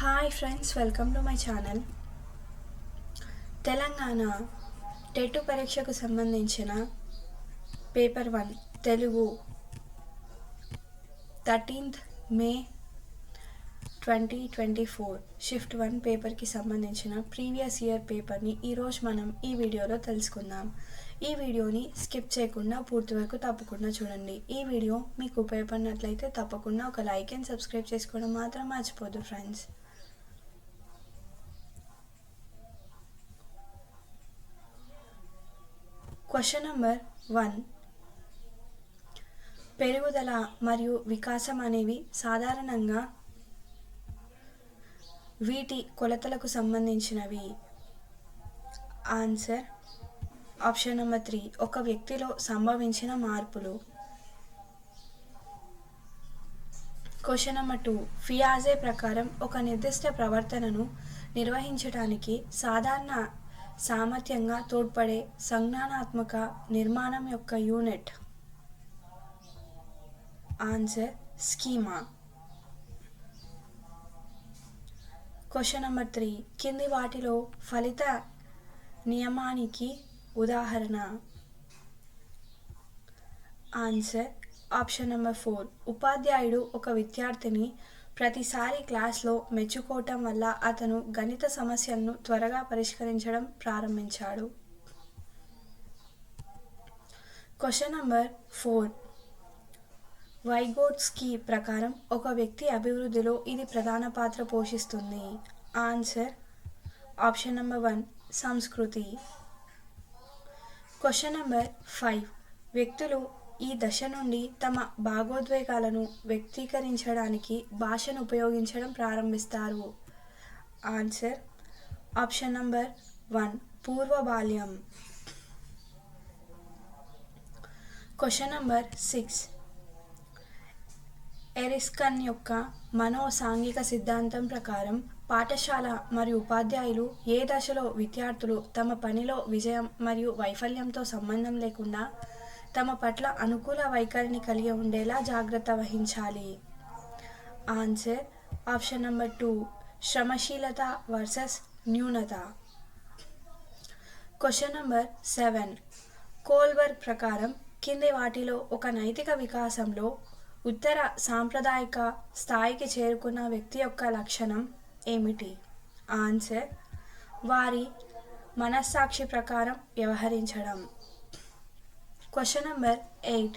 Hi friends welcome to my channel Telangana TET పరీక్షకు సంబంధించిన paper one Telugu thirteenth May twenty twenty four shift one పేపర్కి సంబంధించిన previous year పేపర్ని ఈరోజు మనం ఈ వీడియోలో తెలుసుకుందాం. ఈ వీడియోని స్కిప్ చేయకుండా పూర్తి వరకు తప్పకుండా చూడండి. ఈ వీడియో మీకు ఉపయోగపడినట్లయితే తప్పకుండా ఒక లైక్ అండ్ సబ్స్క్రైబ్ చేసుకోవడం మాత్రం మర్చిపోదు ఫ్రెండ్స్ క్వశ్చన్ నెంబర్ వన్. పెరుగుదల మరియు వికాసం అనేవి సాధారణంగా వీటి కొలతలకు సంబంధించినవి. ఆన్సర్. Option number three. ఒక వ్యక్తిలో సంభవించిన మార్పులు. Question number two. ఫియాజే ప్రకారం ఒక నిర్దిష్ట ప్రవర్తనను నిర్వహించడానికి సాధారణ సామర్థ్యంగా తోడ్పడే సంజ్ఞానాత్మక నిర్మాణం యొక్క unit. Answer schema. Question number three. కింది వాటిలో ఫలిత నియమానికి ఉదాహరణ. Answer option number four. ఉపాధ్యాయుడు ఒక విద్యార్థిని ప్రతిసారి క్లాస్లో మెచ్చుకోవటం వల్ల అతను గణిత సమస్యలను త్వరగా పరిష్కరించడం ప్రారంభించాడు. Question number four. వైగోట్స్కీ ప్రకారం ఒక వ్యక్తి అభివృద్ధిలో ఇది ప్రధాన పాత్ర పోషిస్తుంది. ఆన్సర్ ఆప్షన్ నెంబర్ వన్ సంస్కృతి. Question number five. వ్యక్తులు ఈ దశ నుండి తమ భాగోద్వేగాలను వ్యక్తీకరించడానికి భాషను ఉపయోగించడం ప్రారంభిస్తారు. ఆన్సర్ ఆప్షన్ నంబర్ వన్ పూర్వ బాల్యం. క్వశ్చన్ నంబర్ సిక్స్ ఎరిస్కన్ యొక్క మనో సాంఘిక సిద్ధాంతం ప్రకారం పాఠశాల మరియు ఉపాధ్యాయులు ఏ దశలో విద్యార్థులు తమ పనిలో విజయం మరియు వైఫల్యంతో సంబంధం లేకుండా తమ పట్ల అనుకూల వైఖరిని కలిగి ఉండేలా జాగ్రత్త వహించాలి. ఆన్సర్ ఆప్షన్ నెంబర్ టూ శ్రమశీలత వర్సెస్ న్యూనత. క్వశ్చన్ నెంబర్ సెవెన్ కోల్బర్గ్ ప్రకారం కింది వాటిలో ఒక నైతిక వికాసంలో ఉత్తర సాంప్రదాయక స్థాయికి చేరుకున్న వ్యక్తి యొక్క లక్షణం ఏమిటి? ఆన్సర్ వారి మనస్సాక్షి ప్రకారం వ్యవహరించడం. క్వశ్చన్ నెంబర్ ఎయిట్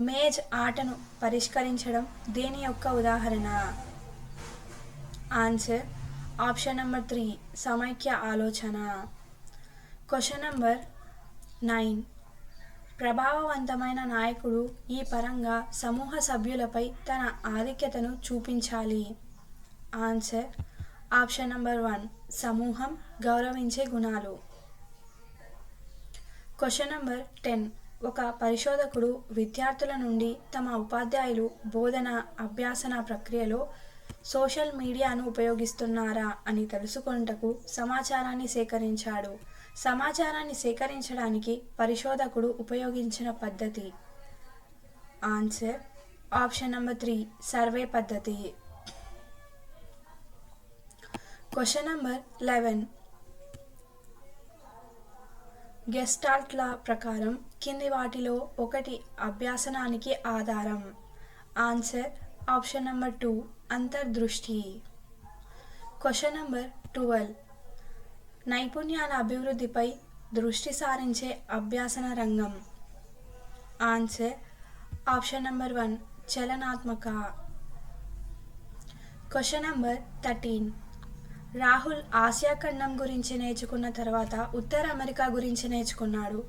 మేజ్ ఆటను పరిష్కరించడం దేని యొక్క ఉదాహరణ? ఆన్సర్ ఆప్షన్ నెంబర్ త్రీ సమైక్య ఆలోచన. క్వశ్చన్ నెంబర్ నైన్ ప్రభావవంతమైన నాయకుడు ఈ పరంగా సమూహ సభ్యులపై తన ఆధిక్యతను చూపించాలి. ఆన్సర్ ఆప్షన్ నెంబర్ వన్ సమూహం గౌరవించే గుణాలు. క్వశ్చన్ నెంబర్ టెన్ ఒక పరిశోధకుడు విద్యార్థుల నుండి తమ ఉపాధ్యాయులు బోధన అభ్యాసన ప్రక్రియలో సోషల్ మీడియాను ఉపయోగిస్తున్నారా అని తెలుసుకొనుటకు సమాచారాన్ని సేకరించాడు. సమాచారాన్ని సేకరించడానికి పరిశోధకుడు ఉపయోగించిన పద్ధతి? Answer option number three survey పద్ధతి. క్వశ్చన్ నెంబర్ లెవెన్ గెస్టాల్ట్ల ప్రకారం కింది వాటిలో ఒకటి అభ్యాసనానికి ఆధారం. ఆన్సర్ ఆప్షన్ నెంబర్ టూ అంతర్దృష్టి. Question number twelve. నైపుణ్యాల అభివృద్ధిపై దృష్టి సారించే అభ్యాసన రంగం. Answer option number one చలనాత్మక. Question number thirteen. Rahul Asia ఖండం గురించి నేర్చుకున్న తర్వాత ఉత్తర అమెరికా గురించి నేర్చుకున్నాడు.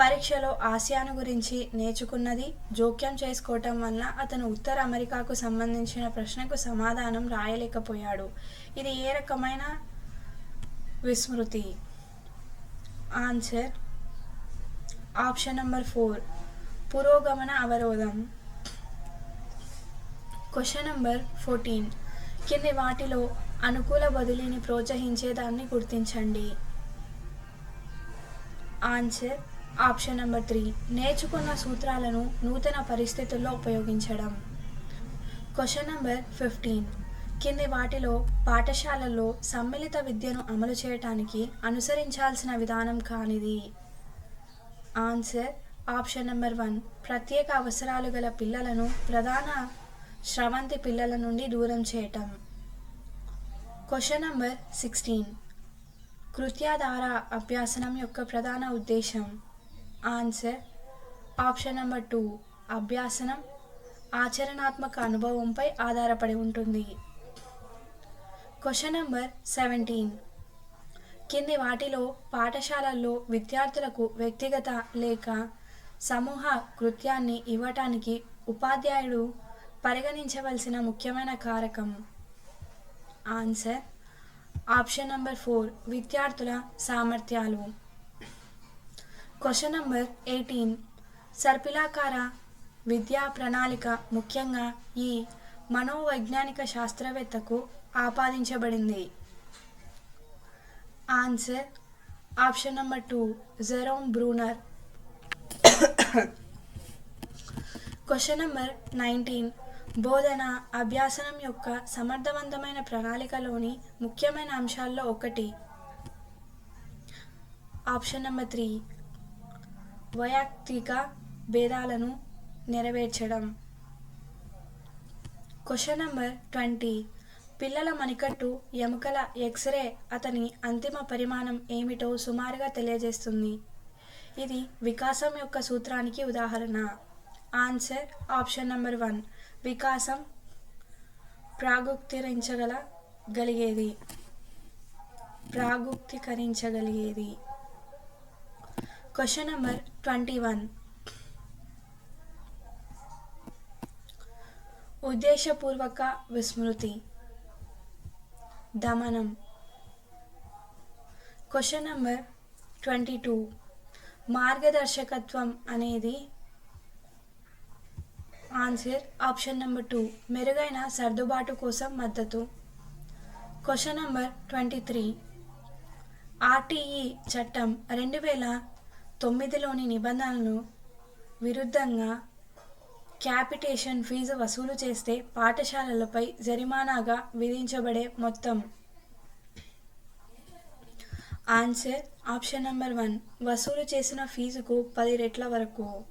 పరీక్షలో ఆసియాను గురించి నేర్చుకున్నది జోక్యం చేసుకోవటం వల్ల అతను ఉత్తర అమెరికాకు సంబంధించిన ప్రశ్నకు సమాధానం రాయలేకపోయాడు. ఇది ఏ రకమైన విస్మృతి? ఆన్సర్ ఆప్షన్ నెంబర్ ఫోర్ పురోగమన అవరోధం. క్వశ్చన్ నెంబర్ ఫోర్టీన్ కింది వాటిలో అనుకూల బదిలీని ప్రోత్సహించేదాన్ని గుర్తించండి. ఆన్సర్ ఆప్షన్ నెంబర్ త్రీ నేర్చుకున్న సూత్రాలను నూతన పరిస్థితుల్లో ఉపయోగించడం. క్వశ్చన్ నెంబర్ ఫిఫ్టీన్ కింది వాటిలో పాఠశాలల్లో సమ్మిళిత విద్యను అమలు చేయటానికి అనుసరించాల్సిన విధానం కానిది. ఆన్సర్ ఆప్షన్ నెంబర్ వన్ ప్రత్యేక అవసరాలు గల పిల్లలను ప్రధాన స్రవంతి పిల్లల నుండి దూరం చేయటం. క్వశ్చన్ నంబర్ సిక్స్టీన్ కృత్యాధార అభ్యాసనం యొక్క ప్రధాన ఉద్దేశం ఆన్సర్ ఆప్షన్ నెంబర్ టూ అభ్యాసనం ఆచరణాత్మక అనుభవంపై ఆధారపడి ఉంటుంది క్వశ్చన్ నంబర్ సెవెంటీన్ కింది వాటిలో పాఠశాలల్లో విద్యార్థులకు వ్యక్తిగత లేక సమూహ కృత్యాన్ని ఇవ్వటానికి ఉపాధ్యాయుడు పరిగణించవలసిన ముఖ్యమైన కారకం ఆన్సర్ ఆప్షన్ నంబర్ ఫోర్ విద్యార్థుల సామర్థ్యాలు క్వశ్చన్ నంబర్ ఎయిటీన్ సర్పిలాకార విద్యా ప్రణాళిక ముఖ్యంగా ఈ మనోవైజ్ఞానిక శాస్త్రవేత్తకు ఆపాదించబడింది. Answer option number two Jerome Bruner question number nineteen బోధన అభ్యాసనం యొక్క సమర్థవంతమైన ప్రణాళికలోని ముఖ్యమైన అంశాల్లో ఒకటి. Option number three. వైయక్తిక భేదాలను నెరవేర్చడం. Question number twenty. పిల్లల మణికట్టు ఎముకల ఎక్స్రే అతని అంతిమ పరిమాణం ఏమిటో సుమారుగా తెలియజేస్తుంది. ఇది వికాసం యొక్క సూత్రానికి ఉదాహరణ. Answer option number one. వికాసం ప్రాగుక్తిరించగల గలిగేది. ప్రాగుక్తీకరించగలిగేది. క్వశ్చన్ నెంబర్ ట్వంటీ వన్ ఉద్దేశపూర్వక విస్మృతి. దమనం. క్వశ్చన్ నెంబర్ ట్వంటీ టూ మార్గదర్శకత్వం అనేది ఆన్సర్ ఆప్షన్ నెంబర్ టూ మెరుగైన సర్దుబాటు కోసం మద్దతు. Question number twenty three RTE చట్టం రెండు వేల తొమ్మిదిలోని నిబంధనలను విరుద్ధంగా క్యాపిటేషన్ ఫీజు వసూలు చేస్తే పాఠశాలలపై జరిమానాగా విధించబడే మొత్తం. ఆన్సర్ ఆప్షన్ నెంబర్ వన్ వసూలు చేసిన ఫీజుకు పది రెట్ల వరకు.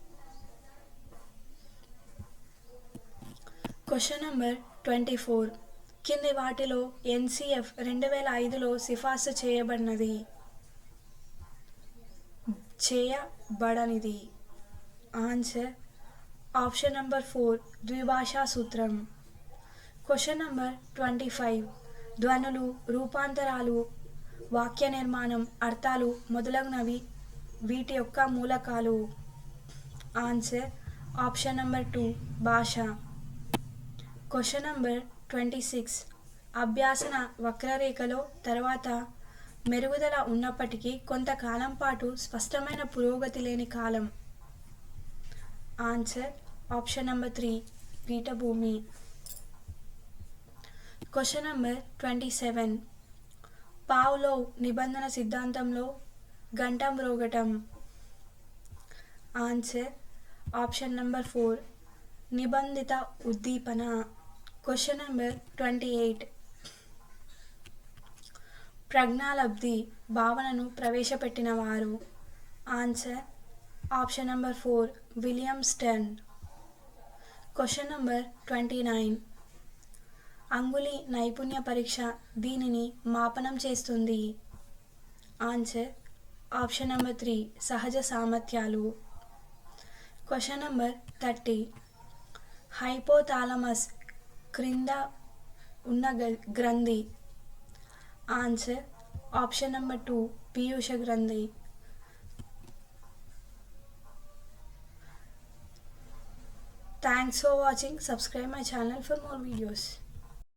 క్వశ్చన్ నెంబర్ ట్వంటీ ఫోర్ కింది వాటిలో ఎన్సిఎఫ్ రెండు వేల ఐదులో సిఫార్సు చేయబడినది. చేయబడనిది. ఆన్సర్ ఆప్షన్ నెంబర్ ఫోర్ ద్విభాషా సూత్రం. క్వశ్చన్ నెంబర్ ట్వంటీ ఫైవ్ ధ్వనులు రూపాంతరాలు వాక్య నిర్మాణం అర్థాలు మొదలగునవి వీటి యొక్క మూలకాలు. ఆన్సర్ ఆప్షన్ నెంబర్ టూ భాష. క్వశ్చన్ నెంబర్ ట్వంటీ సిక్స్ అభ్యాసన వక్రరేఖలో తర్వాత మెరుగుదల ఉన్నప్పటికీ కొంతకాలం పాటు స్పష్టమైన పురోగతి లేని కాలం. ఆన్సర్ ఆప్షన్ నెంబర్ త్రీ పీఠభూమి. క్వశ్చన్ నెంబర్ ట్వంటీ సెవెన్ పావులో నిబంధన సిద్ధాంతంలో గంట మ్రోగటం ఆన్సర్ ఆప్షన్ నెంబర్ ఫోర్ నిబంధిత ఉద్దీపన. క్వశ్చన్ నెంబర్ ట్వంటీ ఎయిట్ ప్రజ్ఞాలబ్ధి భావనను ప్రవేశపెట్టిన వారు answer option number four William Stern question number twenty nine అంగులి నైపుణ్య పరీక్ష దీనిని మాపనం చేస్తుంది. ఆన్సర్ ఆప్షన్ నెంబర్ త్రీ సహజ సామర్థ్యాలు. క్వశ్చన్ నెంబర్ థర్టీ హైపోథాలమస్ క్రింద ఉన్న గ- గ్రంథి. ఆన్సర్ ఆప్షన్ నెంబర్ టూ పీయూష గ్రంథి. Thanks for watching subscribe my channel for more videos